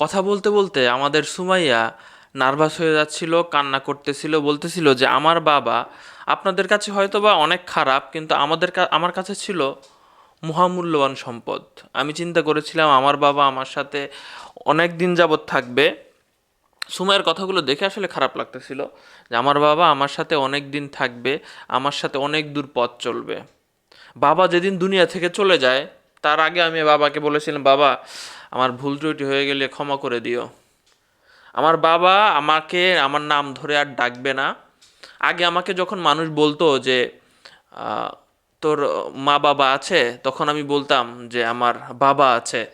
কথা বলতে বলতে আমাদের সুমাইয়া নার্ভাস হয়ে যাচ্ছিল, কান্না করতেছিল, বলতেছিল যে, আমার বাবা আপনাদের কাছে হয়তো বা অনেক খারাপ, কিন্তু আমাদের আমার কাছে ছিল মহামূল্যবান সম্পদ। আমি চিন্তা করেছিলাম আমার বাবা আমার সাথে অনেক দিন যাবৎ থাকবে। সুমাইয়ের কথাগুলো দেখে আসলে খারাপ লাগতেছিল যে, আমার বাবা আমার সাথে অনেক দিন থাকবে, আমার সাথে অনেক দূর পথ চলবে। বাবা যেদিন দুনিয়া থেকে চলে যায়, তার আগে আমি বাবাকে বলেছিলাম, বাবা আমার ভুল ত্রুটি হয়ে গেলে ক্ষমা করে দিও। আমার বাবা আমাকে, আমার নাম ধরে আর ডাকবে না। আগে আমাকে যখন মানুষ বলতো যে তোর মা বাবা আছে, তখন আমি বলতাম যে, আমার বাবা আছে।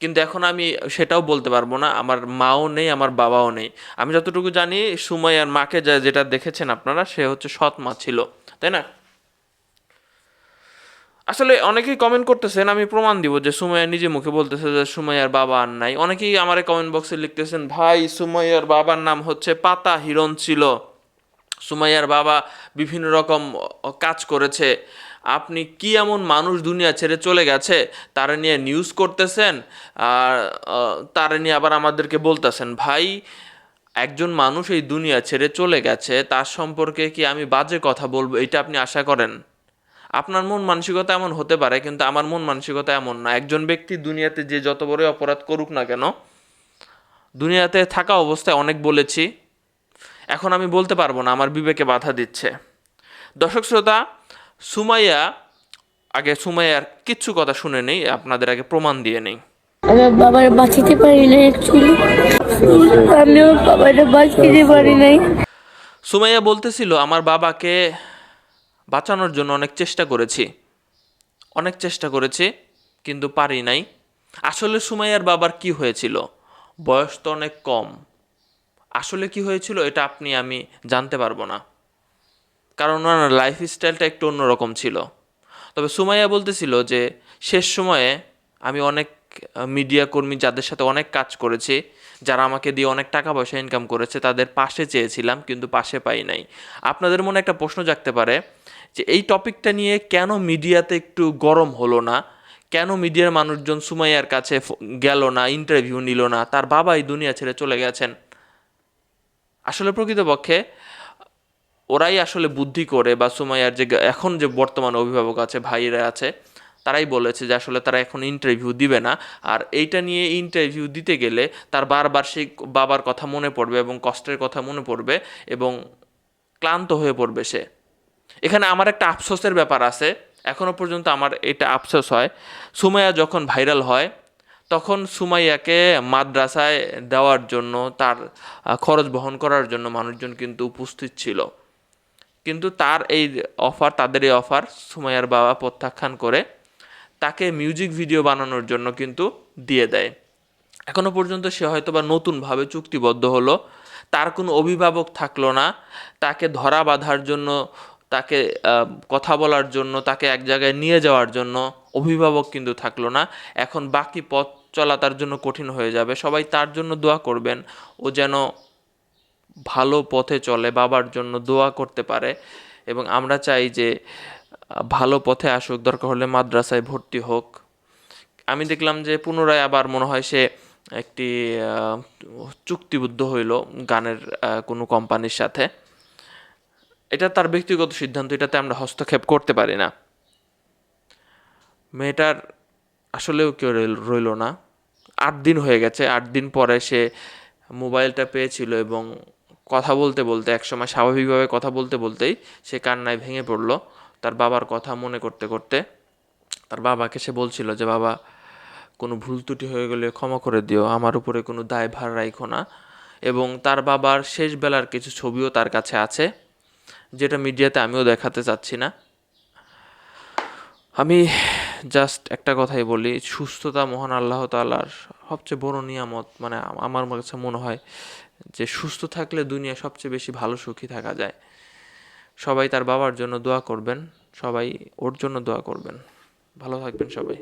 কিন্তু এখন আমি সেটাও বলতে পারব না। আমার মাও নেই, আমার বাবাও নেই। আমি যতটুকু জানি সুমাইয়ার মাকে যা- যেটা দেখেছেন আপনারা, সে হচ্ছে সৎ মা ছিল। তাই না? আসলে অনেকেই কমেন্ট করতেছেন, আমি প্রমাণ দিব যে সুমাইয়া নিজে মুখে বলতেছে যে সুমাইয়ার বাবা আর নাই। অনেকেই আমার কমেন্ট বক্সে লিখতেছেন, ভাই, সুমাইয়ার বাবার নাম হচ্ছে পাতা হিরণ ছিল সুমাইয়ার বাবা বিভিন্ন রকম কাজ করেছে। আপনি কি এমন মানুষ দুনিয়া ছেড়ে চলে গেছে? তারা নিয়ে নিউজ করতেছেন আর তারা নিয়ে আবার আমাদেরকে বলতেছেন, ভাই, একজন মানুষ এই দুনিয়া ছেড়ে চলে গেছে, তার সম্পর্কে কি আমি বাজে কথা বলব? এটা আপনি আশা করেন? আপনার মন মানসিকতা এমন হতে পারে কিন্তু আমার মন মানসিকতা এমন না। একজন ব্যক্তি দুনিয়াতে যে যত বড় অপরাধ করুক না কেন দুনিয়াতে থাকা অবস্থায় অনেক বলেছি এখন আমি বলতে পারব না আমার বিবেকে বাধা দিচ্ছে। দর্শক শ্রোতা সুমাইয়া আগে সুমাইয়ার কিচ্ছু কথা শুনে নেই আপনাদের আগে প্রমাণ দিয়ে নেই। আমি বাবার বাঁচাতে পারি নাই অ্যাকচুয়ালি আমি আমার বাবাটা বাঁচাতে পারি নাই। সুমাইয়া বলতেছিল আমার বাবাকে বাঁচানোর জন্য অনেক চেষ্টা করেছি। অনেক চেষ্টা করেছি, কিন্তু পারি নাই। আসলে সুমাইয়ার বাবার কি হয়েছিল? বয়স তো অনেক কম। আসলে কি হয়েছিল এটা আপনি, আমি জানতে পারব না। কারণ ওনার লাইফ স্টাইলটা একটু অন্যরকম ছিল। তবে সুমাইয়া বলতেছিল যে, শেষ সময়ে আমি অনেক মিডিয়া কর্মী যাদের সাথে অনেক কাজ করেছি যারা আমাকে দিয়ে অনেক টাকা পয়সা ইনকাম করেছে, তাদের পাশে চেয়েছিলাম, কিন্তু পাশে পাই নাই। আপনাদের মনে একটা প্রশ্ন জাগতে পারে যে, এই টপিকটা নিয়ে কেন মিডিয়াতে একটু গরম হলো না? কেন মিডিয়ার মানুষজন সুমাইয়ার কাছে গেল না ইন্টারভিউ নিল না, তার বাবা এই দুনিয়া ছেড়ে চলে গেছেন? আসলে প্রকৃতপক্ষে, ওরাই আসলে বুদ্ধি করে বা সুমাইয়ার যে এখন যে বর্তমান অভিভাবক আছে, ভাইরা আছে তারাই বলেছে যে আসলে তারা এখন ইন্টারভিউ দিবে না। আর এইটা নিয়ে ইন্টারভিউ দিতে গেলে তার বারবার সেই বাবার কথা মনে পড়বে এবং কষ্টের কথা মনে পড়বে এবং ক্লান্ত হয়ে পড়বে সে। এখানে আমার একটা আফসোসের ব্যাপার আছে। এখনও পর্যন্ত আমার এটা আফসোস হয়। সুমাইয়া যখন ভাইরাল হয়, তখন সুমাইয়াকে মাদ্রাসায় দেওয়ার জন্য, তার খরচ বহন করার জন্য মানুষজন কিন্তু উপস্থিত ছিল। কিন্তু তার এই অফার তাদের এই অফার সুমাইয়ার বাবা প্রত্যাখ্যান করে তাকে মিউজিক ভিডিও বানানোর জন্য কিন্তু দিয়ে দেয়। এখনও পর্যন্ত সে হয়তো বা নতুনভাবে চুক্তিবদ্ধ হলো, তার কোনো অভিভাবক থাকল না, তাকে ধরা বাঁধার জন্য, তাকে কথা বলার জন্য, তাকে এক জায়গায় নিয়ে যাওয়ার জন্য অভিভাবক কিন্তু থাকল না। এখন বাকি পথ চলা তার জন্য কঠিন হয়ে যাবে। সবাই তার জন্য দোয়া করবেন, ও যেন ভালো পথে চলে, বাবার জন্য দোয়া করতে পারে। এবং আমরা চাই যে ভালো পথে আসুক, দরকার হলে মাদ্রাসায় ভর্তি হোক। আমি দেখলাম যে পুনরায় আবার মনে হয় সে একটি চুক্তিবদ্ধ হইল গানের কোনো কোম্পানির সাথে। এটা তার ব্যক্তিগত সিদ্ধান্ত, এটাতে আমরা হস্তক্ষেপ করতে পারি না। মেয়েটার আসলেও কেউ রইল না। আট দিন হয়ে গেছে, আট দিন পরে সে মোবাইলটা পেয়েছিল এবং কথা বলতে বলতে, একসময় স্বাভাবিকভাবে কথা বলতে বলতেই সে কান্নায় ভেঙে পড়ল। তার বাবার কথা মনে করতে করতে তার বাবাকে সে বলছিল যে, বাবা, কোনো ভুল ত্রুটি হয়ে গেলে ক্ষমা করে দিও, আমার উপরে কোনো দায়ভার রাখো না। এবং তার বাবার শেষ বেলার কিছু ছবিও তার কাছে আছে, যেটা মিডিয়াতে আমিও দেখাতে চাচ্ছি না। আমি জাস্ট একটা কথাই বলি, সুস্থতা মহান আল্লাহ তাআলার সবচেয়ে বড় নিয়ামত। মানে আমার কাছে মনে হয় যে, সুস্থ থাকলে দুনিয়া সবচেয়ে বেশি ভালো সুখী থাকা যায়। সবাই তার বাবার জন্য দোয়া করবেন সবাই ওর জন্য দোয়া করবেন। ভালো থাকবেন সবাই।